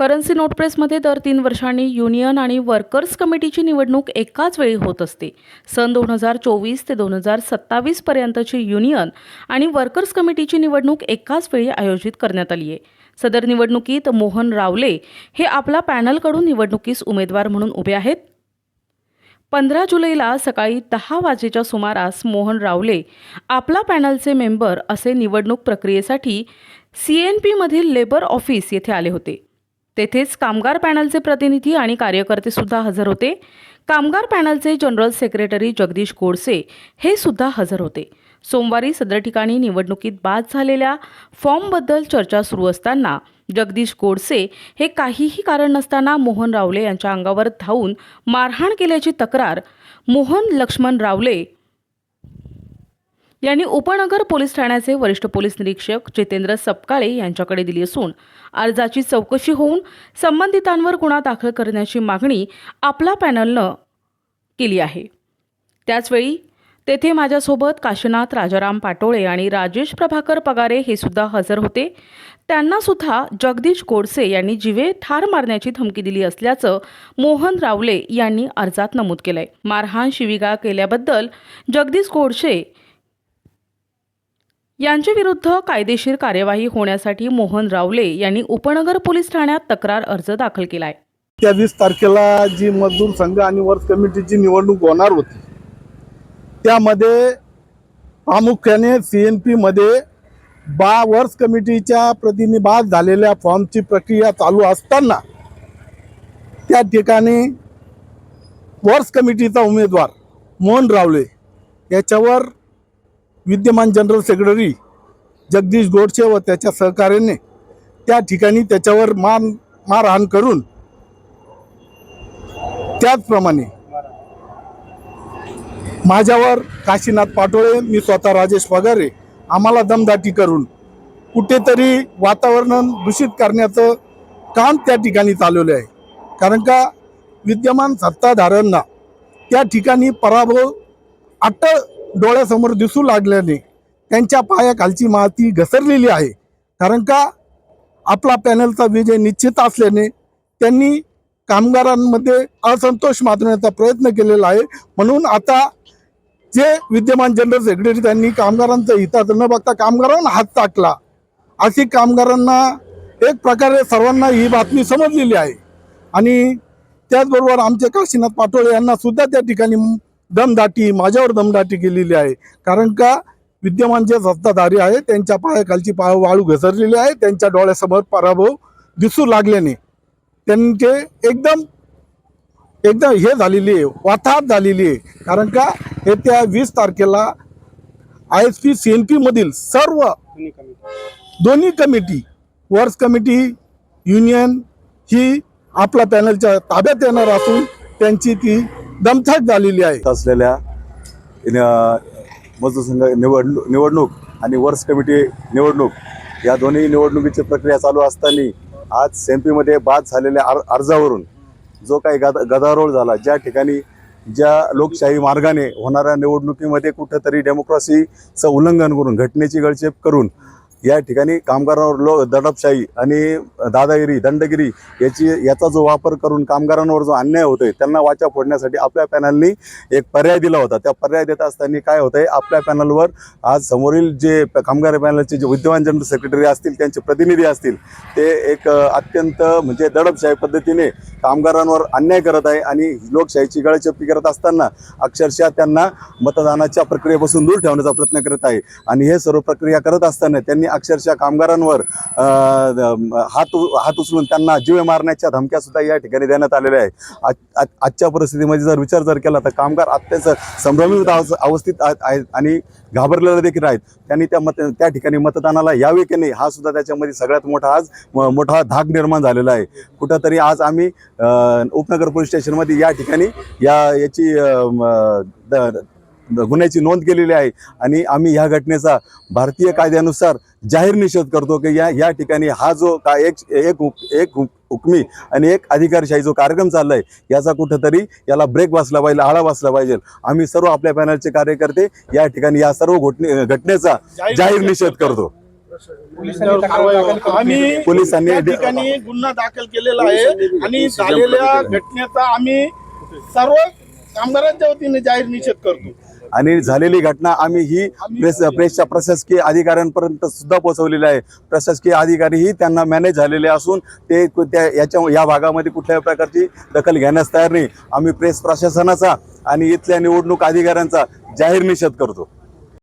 Currency note प्रेसमध्ये दर तीन वर्षांनी युनियन आणि वर्कर्स कमिटीची निवडणूक एकाच वेळी होत असते. सन दोन हजार चोवीस ते दोन हजार सत्तावीसपर्यंतची युनियन आणि वर्कर्स कमिटीची निवडणूक एकाच वेळी आयोजित करण्यात आली आहे सदर निवडणुकीत मोहन रावले हे आपला पॅनलकडून निवडणुकीस उमेदवार म्हणून उभे आहेत. पंधरा जुलैला सकाळी दहा वाजेच्या सुमारास मोहन रावले आपला पॅनलचे मेंबर असे निवडणूक प्रक्रियेसाठी सी एन पीमधील लेबर ऑफिस येथे आले होते. तेथेच कामगार पॅनलचे प्रतिनिधी आणि कार्यकर्ते सुद्धा हजर होते. कामगार पॅनलचे जनरल सेक्रेटरी जगदीश गोडसे हे सुद्धा हजर होते. सोमवारी सदर ठिकाणी निवडणुकीत बाद झालेल्या फॉर्मबद्दल चर्चा सुरू असताना जगदीश गोडसे हे काहीही कारण नसताना मोहन रावले यांच्या अंगावर धावून मारहाण केल्याची तक्रार मोहन लक्ष्मण रावले यांनी उपनगर पोलीस ठाण्याचे वरिष्ठ पोलीस निरीक्षक जितेंद्र सपकाळे यांच्याकडे दिली असून अर्जाची चौकशी होऊन संबंधितांवर गुन्हा दाखल करण्याची मागणी आपला पॅनलनं केली आहे. त्याचवेळी तेथे माझ्यासोबत काशीनाथ राजाराम पाटोळे आणि राजेश प्रभाकर पगारे हे सुद्धा हजर होते. त्यांना सुद्धा जगदीश गोडसे यांनी जिवे ठार मारण्याची धमकी दिली असल्याचं मोहन रावले यांनी अर्जात नमूद केलंय. मारहाण शिविगाळ केल्याबद्दल जगदीश गोडसे यांच्या विरुद्ध कायदेशीर कार्यवाही होण्यासाठी मोहन रावले यांनी उपनगर पोलीस ठाण्यात तक्रार अर्ज दाखल केलाय. त्या वीस तारखेला जी मजदूर संघ आणि वर्क कमिटीची निवडणूक होणार होती त्यामध्ये प्रामुख्याने सी एन पीमध्ये बा वर्स कमिटीच्या प्रतिनिधी बाद झालेल्या फॉर्मची प्रक्रिया चालू असताना त्या ठिकाणी वर्स कमिटीचा उमेदवार मोहन रावले याच्यावर विद्यमान जनरल सेक्रेटरी जगदीश गोडसे व त्याच्या सहकार्याने त्या ठिकाणी त्याच्यावर मान मारहाण करून त्याचप्रमाणे माझ्यावर काशीनाथ पाटोळे मी स्वतः राजेश पगारे आम्हाला दमदाटी करून कुठेतरी वातावरण दूषित करण्याचं काम त्या ठिकाणी चालवलं आहे. कारण का विद्यमान सत्ताधाऱ्यांना त्या ठिकाणी पराभव अटळ डोळ्यासमोर दिसू लागल्याने त्यांच्या पायाखालची माती घसरलेली आहे. कारण का? आपला पॅनलचा विजय निश्चित असल्याने त्यांनी कामगारांमध्ये असंतोष माजवण्याचा प्रयत्न केलेला आहे. म्हणून आता जे विद्यमान जनरल सेक्रेटरी त्यांनी कामगारांचं हितात न बघता कामगारांना हात टाकला अशी कामगारांना एक प्रकारे सर्वांना ही बातमी समजलेली आहे. आणि त्याचबरोबर आमचे काशीनाथ पाटोळे यांना सुद्धा त्या ठिकाणी दमदाटी माझ्यावर दमदाटी केलेली आहे. कारण का विद्यमान जे सत्ताधारी आहे त्यांच्या पायाखालची पाय वाळू घसरलेली आहे त्यांच्या डोळ्यासमोर पराभव दिसू लागल्याने. त्यांचे एकदम एकदम हे झालेली आहे वाताहत झालेली आहे. कारण का येत्या वीस तारखेला I S P C N पीमधील सर्व दोन्ही कमिटी वर्स कमिटी युनियन ही आपल्या पॅनलच्या ताब्यात येणार असून त्यांची ती दमथाट झालेली आहे. असलेल्या न- निवडणूक निवडणूक आणि वर्स कमिटी निवडणूक या दोन्ही निवडणुकीची प्रक्रिया चालू असताना आज सेम्पीमध्ये बाद झालेल्या अर अर्जावरून जो काही गदा गदारोळ झाला ज्या ठिकाणी ज्या लोकशाही मार्गाने होणाऱ्या निवडणुकीमध्ये कुठंतरी डेमोक्रेसीचं उल्लंघन करून घटनेची गळचेप करून या ठिकाणी कामगारांवर लो दडपशाही आणि दादागिरी दंडगिरी याची याचा जो वापर करून कामगारांवर जो अन्याय होतोय त्यांना वाचा फोडण्यासाठी आपल्या पॅनलनी एक पर्याय दिला होता. त्या पर्याय देत असताना काय होतंय आपल्या पॅनलवर आज समोरील जे प- कामगार पॅनलचे जे विद्यमान जनरल सेक्रेटरी असतील त्यांचे प्रतिनिधी असतील ते एक अत्यंत म्हणजे दडपशाही पद्धतीने कामगारांवर अन्याय करत आहे आणि लोकशाहीची गळचेपी करत असताना अक्षरशः त्यांना मतदानाच्या प्रक्रियेपासून दूर ठेवण्याचा प्रयत्न करत आहे. आणि हे सर्व प्रक्रिया करत असताना त्यांनी अक्षरशः कामगारांवर हात हात उचलून त्यांना जीवे मारण्याच्या धमक्या सुद्धा या ठिकाणी देण्यात आलेल्या आहे आज- आज- आजच्या परिस्थितीमध्ये जर विचार जर केला तर कामगार अत्यंत संभ्रमित अवस्थ- अवस्थेत आहेत आणि घाबरलेले देखील आहेत. त्यांनी त्या मत त्या ठिकाणी मतदानाला यावे की नाही हा सुद्धा त्याच्यामध्ये सगळ्यात मोठा आज मोठा धाक निर्माण झालेला आहे. कुठंतरी आज आम्ही उपनगर पोलीस स्टेशनमध्ये या ठिकाणी या याची द- गुन्ह्याची नोंद केलेली आहे. आणि आम्ही ह्या घटनेचा भारतीय कायद्यानुसार जाहीर निषेध करतो की या या ठिकाणी हा जो का एक एक एक हुक- हुकमी आणि एक अधिकारशाही जो कार्यक्रम चाललाय याचा कुठंतरी याला ब्रेक बसला पाहिजे आळा बसला पाहिजे. आम्ही सर्व आपल्या पॅनलचे कार्यकर्ते या ठिकाणी या सर्व घटने घटनेचा जाहीर निषेध करतो. आम्ही पोलिसांनी ठिकाणी गुन्हा दाखल केलेला आहे आणि झालेल्या घटनेचा आम्ही सर्व कामगारांच्या वतीने जाहीर निषेध करतो. आणि झालेली घटना आम्ही ही प्रेस प्रेसच्या प्रशासकीय अधिकाऱ्यांपर्यंत सुद्धा पोहोचवलेली आहे. प्रशासकीय अधिकारीही त्यांना मॅनेज झालेले असून ते त्या याच्या या भागामध्ये कुठल्याही प्रकारची दखल घेण्यास तयार नाही. आम्ही प्रेस प्रशासनाचा आणि इथल्या निवडणूक अधिकाऱ्यांचा जाहीर निषेध करतो.